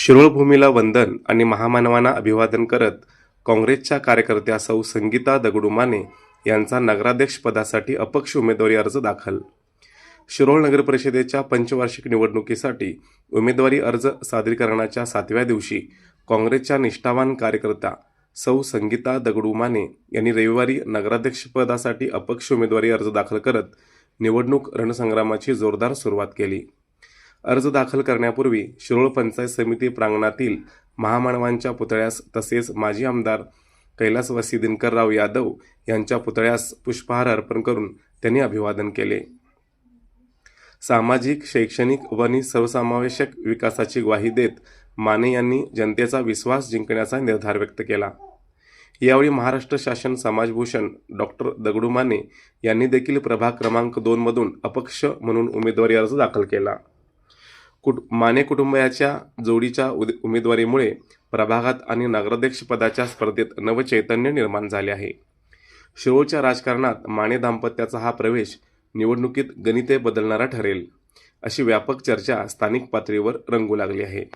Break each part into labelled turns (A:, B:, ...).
A: शिरोळभूमीला वंदन आणि महामानवांना अभिवादन करत काँग्रेसच्या कार्यकर्त्या सौ संगीता दगडुमाने यांचा नगराध्यक्षपदासाठी अपक्ष उमेदवारी अर्ज दाखल. शिरोळ नगर परिषदेच्या पंचवार्षिक निवडणुकीसाठी उमेदवारी अर्ज सादरीकरणाच्या सातव्या दिवशी काँग्रेसच्या निष्ठावान कार्यकर्त्या सौ संगीता दगडू माने यांनी रविवारी नगराध्यक्षपदासाठी अपक्ष उमेदवारी अर्ज दाखल करत निवडणूक रणसंग्रामाची जोरदार सुरुवात केली. अर्ज दाखल करण्यापूर्वी शिरोळ पंचायत समिती प्रांगणातील महामानवांच्या पुतळ्यास तसेच माजी आमदार कैलासवासी दिनकरराव यादव यांच्या पुतळ्यास पुष्पहार अर्पण करून त्यांनी अभिवादन केले. सामाजिक शैक्षणिक व सर्वसमावेशक विकासाची ग्वाही देत माने यांनी जनतेचा विश्वास जिंकण्याचा निर्धार व्यक्त केला. यावेळी महाराष्ट्र शासन समाजभूषण डॉक्टर दगडू माने यांनी देखील प्रभाग क्रमांक दोनमधून अपक्ष म्हणून उमेदवारी अर्ज दाखल केला. कुट माने कुटुंबाच्या जोडीच्या उद- उमेदवारीमुळे प्रभागात आणि नगराध्यक्षपदाच्या स्पर्धेत नवचैतन्य निर्माण झाले आहे. शिरोळच्या राजकारणात माने दाम्पत्याचा हा प्रवेश निवडणुकीत गणिते बदलणारा ठरेल अशी व्यापक चर्चा स्थानिक पातळीवर रंगू लागली आहे.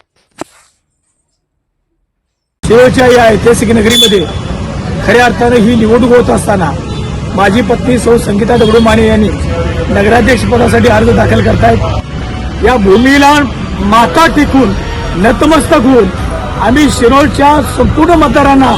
B: शिरोळच्या या ऐतिहासिक नगरीमध्ये खऱ्या अर्थानं ही निवडणूक होत असताना माझी पत्नी सौ संगीता दगडू माने यांनी नगराध्यक्षपदासाठी अर्ज दाखल करतायत. या भूमीला माता टिकून नतमस्तक होऊन आम्ही शिरोळच्या संपूर्ण मतदारांना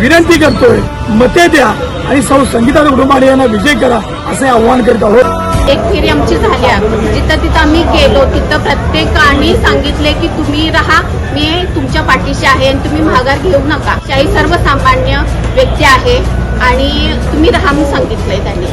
B: विनंती करतोय मते द्या आणि सौ संगीता कुटुंबाने यांना विजय करा असे आव्हान करीत आहोत.
C: एक फेरी आमची झाली आहे. जिथं तिथं आम्ही गेलो तिथं प्रत्येकाने सांगितले की तुम्ही राहा मी तुमच्या पाठीशी आहे आणि तुम्ही माघार घेऊ नका. शाही सर्वसामान्य व्यक्ती आहे आणि तुम्ही राहा म्हणून सांगितलंय त्यांनी.